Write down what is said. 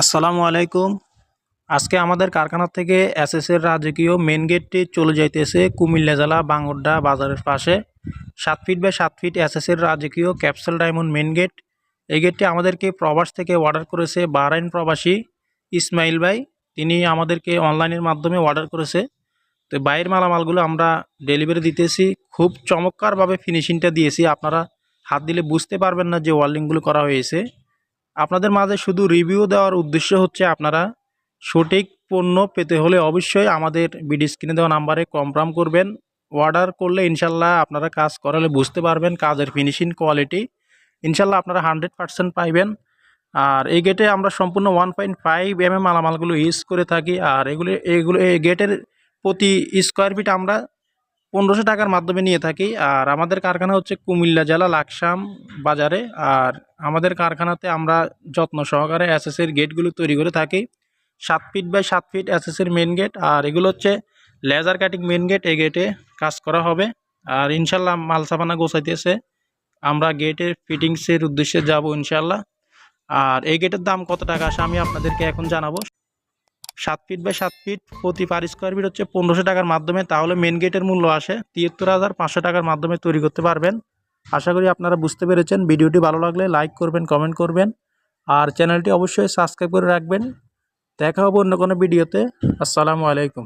আসসালামু আলাইকুম। আজকে আমাদের কারখানা থেকে এসএসের রাজকীয় মেন গেটটি চলে যাইতেছে কুমিল্লা জেলা বাঙ্গড্ডা বাজারের পাশে। সাত ফিট বাই সাত ফিট এসএসের রাজকীয় ক্যাপসুল ডায়মন্ড মেন গেট এই গেটটি আমাদেরকে প্রবাস থেকে অর্ডার করেছে বাহরাইন প্রবাসী ইসমাইল ভাই। তিনি আমাদেরকে অনলাইনের মাধ্যমে অর্ডার করেছে। তো বাইরের মালামালগুলো আমরা ডেলিভারি দিতেছি। খুব চমৎকারভাবে ফিনিশিংটা দিয়েছি। আপনারা হাত দিলে বুঝতে পারবেন না যে ওয়ার্লিংগুলো করা হয়েছে। আপনাদের মাঝে শুধু রিভিউ দেওয়ার উদ্দেশ্য হচ্ছে আপনারা সঠিক পণ্য পেতে হলে অবশ্যই আমাদের বিডি স্ক্রিনে দেওয়া নাম্বারে কনফার্ম করবেন। অর্ডার করলে ইনশাল্লাহ আপনারা কাজ করালে বুঝতে পারবেন কাজের ফিনিশিং কোয়ালিটি ইনশাল্লাহ আপনারা হান্ড্রেড পার্সেন্ট পাইবেন। আর এই গেটে আমরা সম্পূর্ণ one point five M M মালামালগুলো use করে থাকি। আর এগুলো এগুলো, এই গেটের প্রতি স্কোয়ার ফিট আমরা পনেরোশো টাকার মাধ্যমে নিয়ে থাকি। আর আমাদের কারখানা হচ্ছে কুমিল্লা জেলা লাকসাম বাজারে। আর আমাদের কারখানাতে আমরা যত্ন সহকারে এসএসের গেটগুলো তৈরি করে থাকি। সাত ফিট বাই সাত ফিট এসএসের মেন গেট আর এগুলো হচ্ছে লেজার কাটিং মেন গেট এই গেটে কাজ করা হবে। আর ইনশাল্লাহ মাল সাবানা গোছাইতেছে। আমরা গেটের ফিটিংসের উদ্দেশ্যে যাব ইনশাল্লাহ। আর এই গেটের দাম কত টাকা আসে আমি আপনাদেরকে এখন জানাব। সাত ফিট বাই সাত ফিট প্রতি পার স্কোয়ার ফিট হচ্ছে পনেরোশো টাকার মাধ্যমে, তাহলে মেন গেটের মূল্য আসে তিয়াত্তর হাজার পাঁচশো টাকার মাধ্যমে তৈরি করতে পারবেন। আশা করি আপনারা বুঝতে পেরেছেন, ভিডিওটি ভালো লাগলে লাইক করবেন কমেন্ট করবেন, আর চ্যানেলটি অবশ্যই সাবস্ক্রাইব করে রাখবেন। দেখা হবে অন্য কোনো ভিডিওতে আসসালামু আলাইকুম।